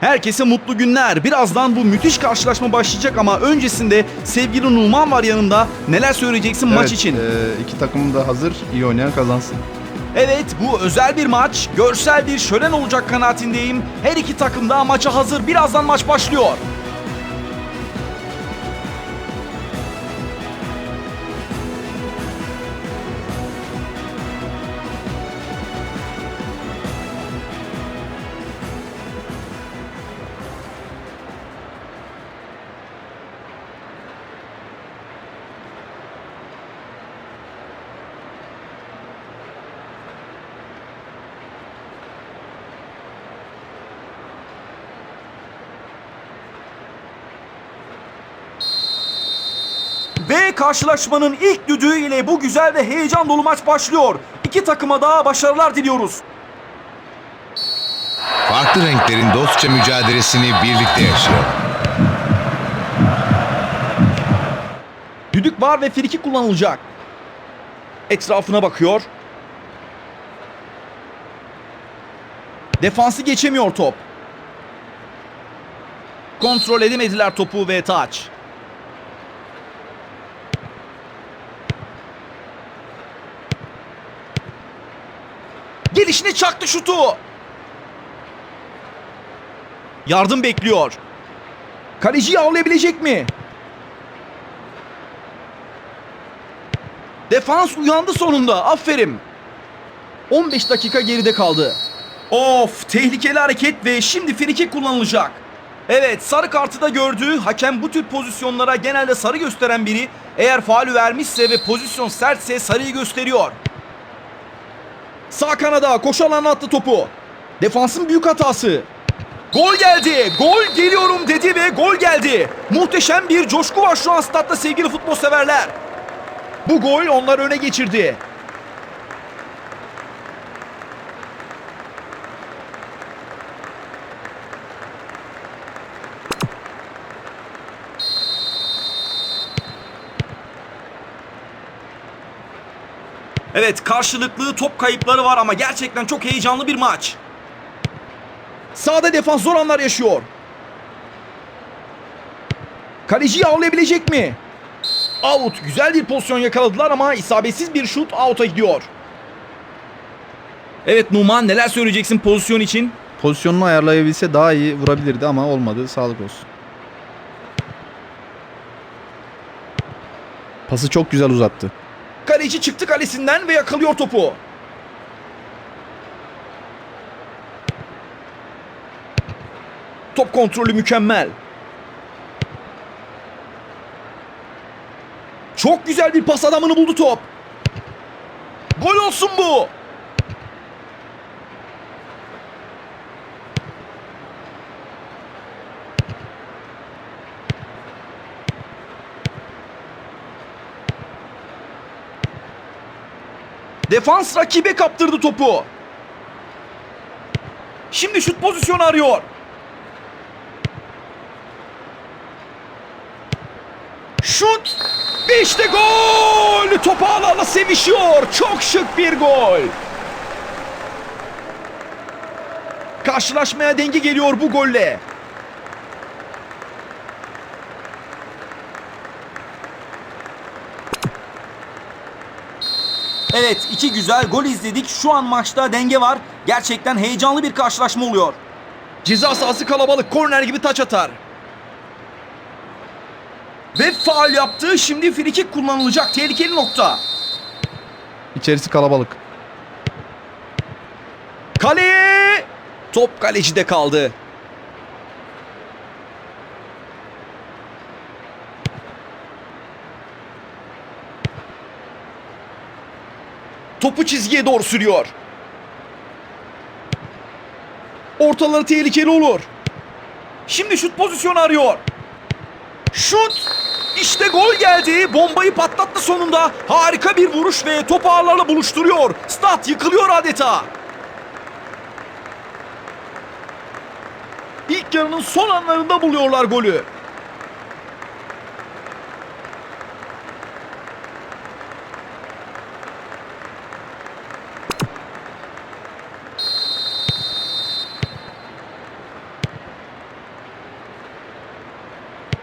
Herkese mutlu günler. Birazdan bu müthiş karşılaşma başlayacak ama öncesinde sevgili Numan var yanımda. Neler söyleyeceksin maç Evet, için? e, iki takım da hazır. İyi oynayan kazansın. Evet bu özel bir maç. Görsel bir şölen olacak kanaatindeyim. Her iki takım da maça hazır. Birazdan maç başlıyor. Ve karşılaşmanın ilk düdüğü ile bu güzel ve heyecan dolu maç başlıyor. İki takıma da başarılar diliyoruz. Farklı renklerin dostça mücadelesini birlikte yaşayalım. Düdük var ve friki kullanılacak. Etrafına bakıyor. Defansı geçemiyor top. Kontrol edemediler topu ve taç. Gelişine çaktı şutu. Yardım bekliyor. Kaleciyi avlayabilecek mi? Defans uyandı sonunda. Aferin. 15 dakika geride kaldı. Of tehlikeli hareket ve şimdi frikik kullanılacak. Evet sarı kartı da gördü. Hakem bu tür pozisyonlara genelde sarı gösteren biri eğer faulü vermişse ve pozisyon sertse sarıyı gösteriyor. Sağ kanada koşu alanına attı topu. Defansın büyük hatası. Gol geldi. Gol geliyorum dedi ve gol geldi. Muhteşem bir coşku var şu an statta sevgili futbol severler. Bu gol onları öne geçirdi. Evet karşılıklı top kayıpları var ama gerçekten çok heyecanlı bir maç. Sağda defans zor anlar yaşıyor. Kaleciyi avlayabilecek mi? Out. Güzel bir pozisyon yakaladılar ama isabetsiz bir şut out'a gidiyor. Evet Numan neler söyleyeceksin pozisyon için? Pozisyonunu ayarlayabilse daha iyi vurabilirdi ama olmadı. Sağlık olsun. Pası çok güzel uzattı. Kaleci çıktı kalesinden ve yakalıyor topu. Top kontrolü mükemmel. Çok güzel bir pas adamını buldu top. Gol olsun bu. Defans rakibe kaptırdı topu. Şimdi şut pozisyonu arıyor. Şut. Ve işte gol. Topu ağlarla sevişiyor. Çok şık bir gol. Karşılaşmaya denge geliyor bu golle. Evet iki güzel gol izledik. Şu an maçta denge var. Gerçekten heyecanlı bir karşılaşma oluyor. Ceza sahası kalabalık. Korner gibi taç atar. Ve faal yaptı. Şimdi frikik kullanılacak. Tehlikeli nokta. İçerisi kalabalık. Kaleye! Top kalecide kaldı. Topu çizgiye doğru sürüyor. Ortaları tehlikeli olur. Şimdi şut pozisyonu arıyor. Şut İşte gol geldi. Bombayı patlattı sonunda. Harika bir vuruş ve top ağlarla buluşturuyor. Stat yıkılıyor adeta. İlk yarının son anlarında buluyorlar golü.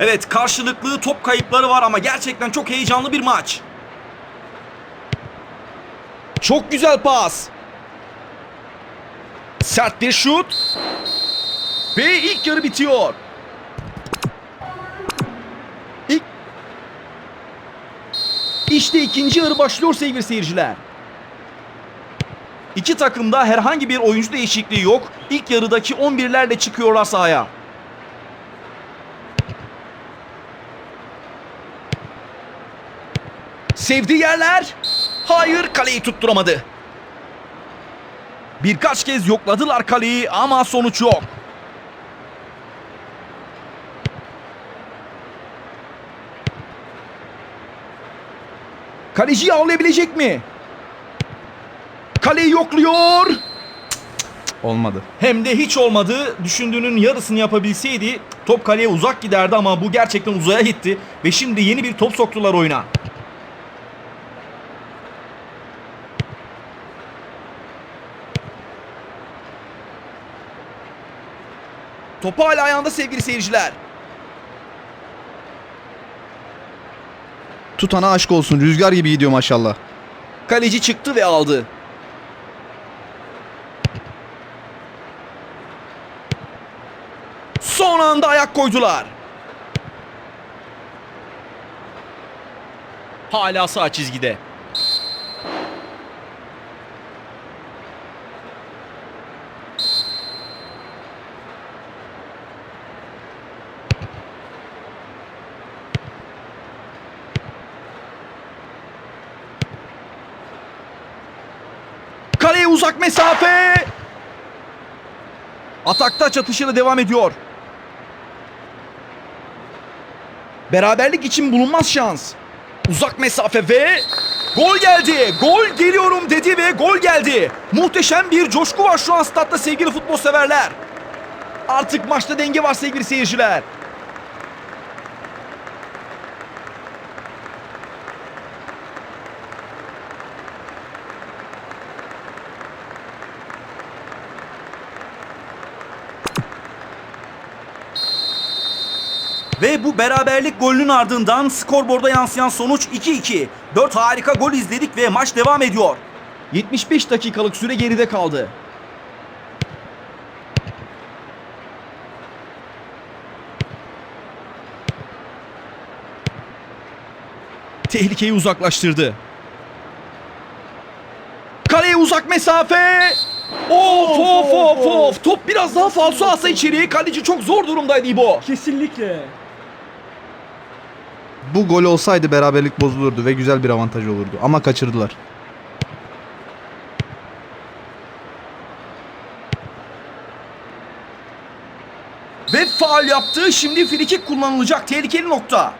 Evet karşılıklı top kayıpları var ama gerçekten çok heyecanlı bir maç. Çok güzel pas. Sert bir şut. Ve ilk yarı bitiyor. İlk... İşte ikinci yarı başlıyor sevgili seyirciler. İki takımda herhangi bir oyuncu değişikliği yok. İlk yarıdaki 11'lerle çıkıyorlar sahaya. Sevdiği yerler. Hayır kaleyi tutturamadı. Birkaç kez yokladılar kaleyi ama sonuç yok. Kaleciyi avlayabilecek mi? Kaleyi yokluyor. Olmadı. Hem de hiç olmadı. Düşündüğünün yarısını yapabilseydi top kaleye uzak giderdi ama bu gerçekten uzaya gitti. Ve şimdi yeni bir top soktular oyuna. Topu hala ayağında sevgili seyirciler. Tutana aşk olsun. Rüzgar gibi gidiyor maşallah. Kaleci çıktı ve aldı. Son anda ayak koydular. Hala sağ çizgide. Kaleye uzak mesafe. Atakta çatışıyla devam ediyor. Beraberlik için bulunmaz şans. Uzak mesafe ve gol geldi. Gol geliyorum dedi ve gol geldi. Muhteşem bir coşku var şu an statta sevgili futbol severler. Artık maçta denge var sevgili seyirciler. Ve bu beraberlik golünün ardından skorboarda yansıyan sonuç 2-2. 4 harika gol izledik ve maç devam ediyor. 75 dakikalık süre geride kaldı. Tehlikeyi uzaklaştırdı. Kaleye uzak mesafe. Of of of of. Top biraz daha falso alsa içeriye. Kaleci çok zor durumdaydı İbo. Kesinlikle. Bu gol olsaydı beraberlik bozulurdu ve güzel bir avantaj olurdu. Ama kaçırdılar. Ve faal yaptı. Şimdi frikik kullanılacak tehlikeli nokta.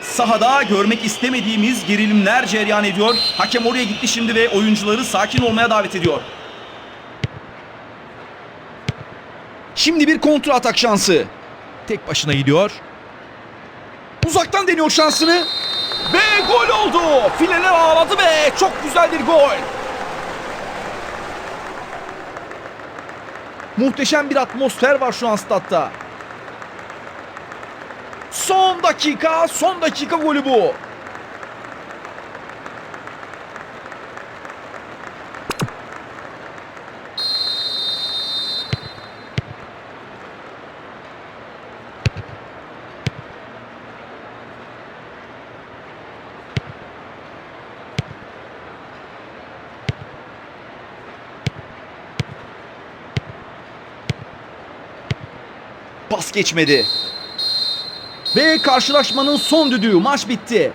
Sahada görmek istemediğimiz gerilimler cereyan ediyor. Hakem oraya gitti şimdi ve oyuncuları sakin olmaya davet ediyor. Şimdi bir kontra atak şansı. Tek başına gidiyor. Uzaktan deniyor şansını. Ve gol oldu. Fileler ağladı ve çok güzel bir gol. Muhteşem bir atmosfer var şu an statta. Son dakika, son dakika golü bu. Pas geçmedi. Ve karşılaşmanın son düdüğü maç bitti.